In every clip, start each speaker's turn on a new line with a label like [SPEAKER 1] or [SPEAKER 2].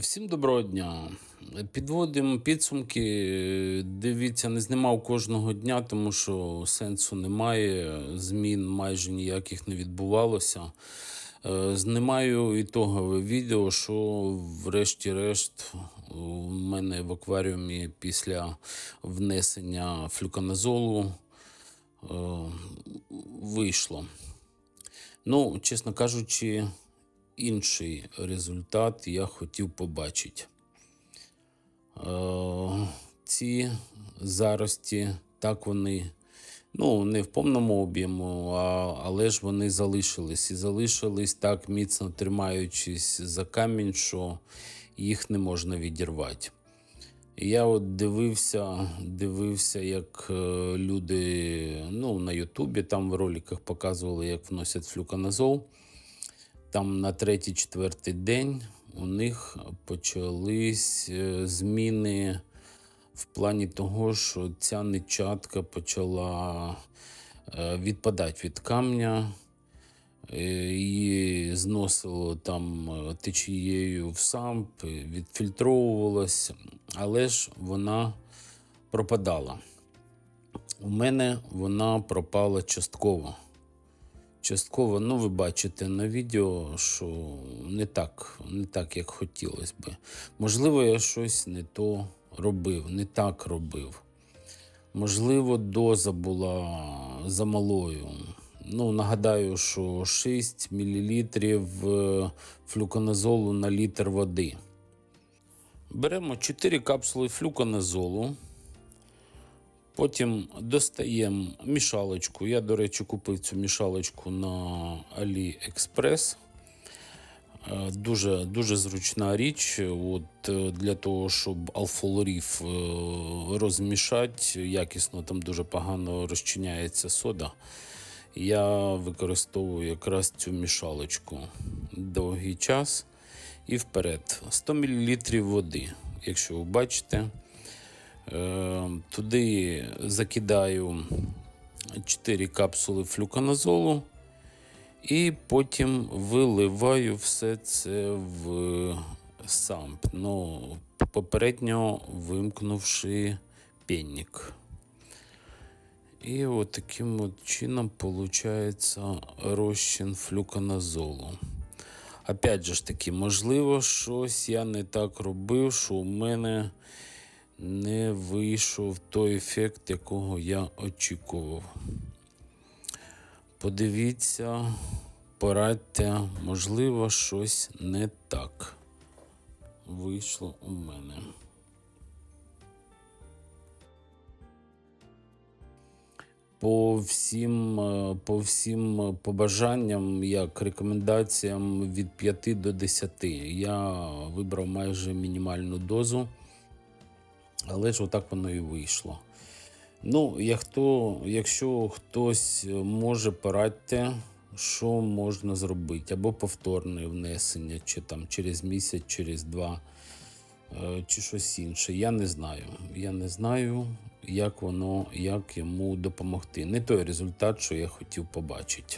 [SPEAKER 1] Всім доброго дня. Підводимо підсумки. Дивіться, не знімав кожного дня, тому що сенсу немає. Змін майже ніяких не відбувалося. Е, Знімаю ітогове відео, що врешті-решт у мене в акваріумі після внесення флюконазолу е, вийшло. Ну, чесно кажучи, інший результат я хотів побачити. Е, ці зарості, так вони, ну, не в повному об'єму, але ж вони залишились. І залишились так міцно тримаючись за камінь, що їх не можна відірвати. Я от дивився, дивився, як е, люди ну, на Ютубі там в роликах показували, як вносять флюконазол. Там на третій-четвертий день у них почались е, зміни в плані того, що ця нечатка почала е, відпадати від камня. Е, Її зносило там течією в самп, відфільтровувалось, але ж вона пропадала. У мене вона пропала частково. Частково, ну ви бачите на відео, що не так, не так, як хотілося би. Можливо, я щось не то робив, не так робив. Можливо, доза була замалою. Ну, нагадаю, що 6 мл флюконазолу на літр води. Беремо 4 капсули флюконазолу. Потім достаємо мішалочку. Я, до речі, купив цю мішалочку на AliExpress. Е, Дуже, дуже зручна річ. От, е, для того, щоб алфолорів е, розмішати, якісно там дуже погано розчиняється сода. Я використовую якраз цю мішалочку довгий час і вперед. 100 мл води, якщо ви бачите. Е, Туди закидаю 4 капсули флюконазолу і потім виливаю все це в самп. Ну, попередньо вимкнувши пенник. І от таким от чином виходить розчин флюконазолу. Опять же ж таки, можливо, щось я не так робив, що у мене не вийшов той ефект, якого я очікував. Подивіться, порадьте, можливо, щось не так вийшло у мене. По всім, по всім побажанням, як рекомендаціям від 5 до 10. Я вибрав майже мінімальну дозу, але ж отак воно і вийшло. Ну, як якщо хтось може порадьте, що можна зробити, або повторне внесення, чи там через місяць, через два, е, чи щось інше. Я не знаю. Я не знаю, як воно, як йому допомогти. Не той результат, що я хотів побачити.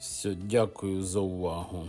[SPEAKER 1] Все, дякую за увагу.